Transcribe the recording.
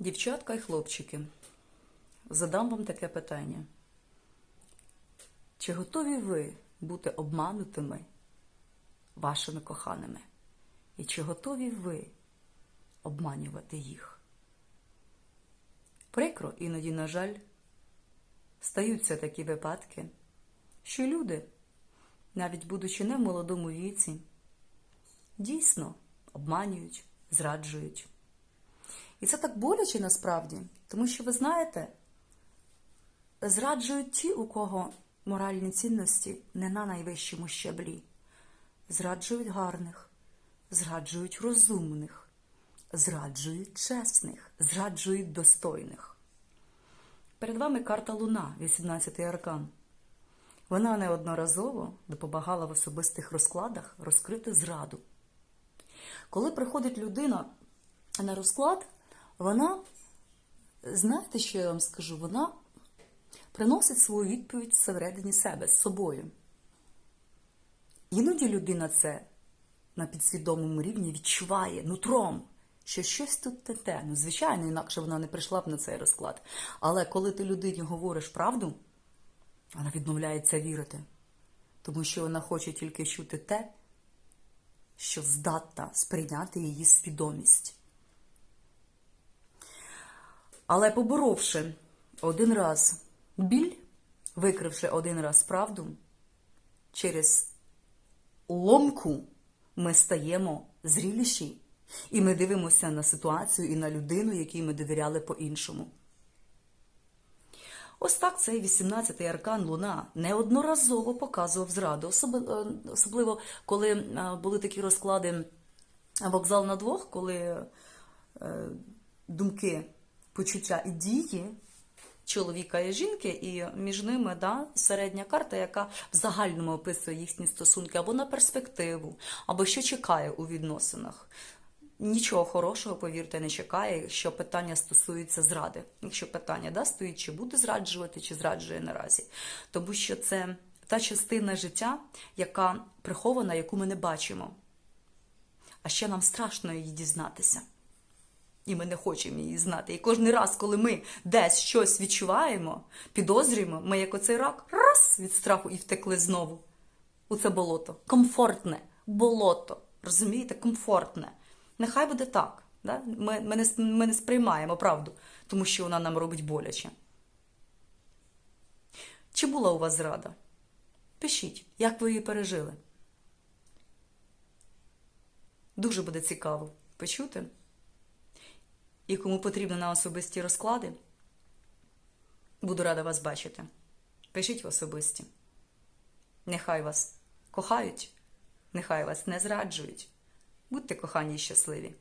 Дівчатка і хлопчики, задам вам таке питання. Чи готові ви бути обманутими вашими коханими? І чи готові ви обманювати їх? Прикро, іноді, на жаль, стаються такі випадки, що люди, навіть будучи не в молодому віці, дійсно обманюють, зраджують. І це так боляче насправді, тому що ви знаєте, зраджують ті, у кого моральні цінності не на найвищому щаблі. Зраджують гарних, зраджують розумних, зраджують чесних, зраджують достойних. Перед вами карта Луна, 18-й аркан. Вона неодноразово допомагала в особистих розкладах розкрити зраду. Коли приходить людина на розклад, вона, знаєте, що я вам скажу? Вона приносить свою відповідь всередині себе з собою. Іноді людина це на підсвідомому рівні відчуває нутром, що щось тут не те. Ну, звичайно, інакше вона не прийшла б на цей розклад. Але коли ти людині говориш правду, вона відмовляється вірити, тому що вона хоче тільки чути те, що здатна сприйняти її свідомість. Але поборовши один раз біль, викривши один раз правду, через ломку ми стаємо зріліші, і ми дивимося на ситуацію і на людину, якій ми довіряли по-іншому. Ось так цей 18-й аркан Луна неодноразово показував зраду, е, особливо коли е, були такі розклади вокзал на двох, коли е, думки, почуття і дії чоловіка і жінки, і між ними да, середня карта, яка в загальному описує їхні стосунки або на перспективу, або що чекає у відносинах. Нічого хорошого, повірте, не чекає, якщо питання стосується зради. Якщо питання да, стоїть, чи буде зраджувати, чи зраджує наразі. Тому що це та частина життя, яка прихована, яку ми не бачимо. А ще нам страшно її дізнатися. І ми не хочемо її знати. І кожен раз, коли ми десь щось відчуваємо, підозрюємо, ми як оцей рак раз від страху і втекли знову у це болото. Комфортне болото. Розумієте, комфортне. Нехай буде так. Да? Ми, ми, не, ми не сприймаємо правду, тому що вона нам робить боляче. Чи була у вас зрада? Пишіть, як ви її пережили. Дуже буде цікаво почути. І кому потрібно на особисті розклади, буду рада вас бачити. Пишіть в особисті. Нехай вас кохають, нехай вас не зраджують. Будьте кохані і щасливі.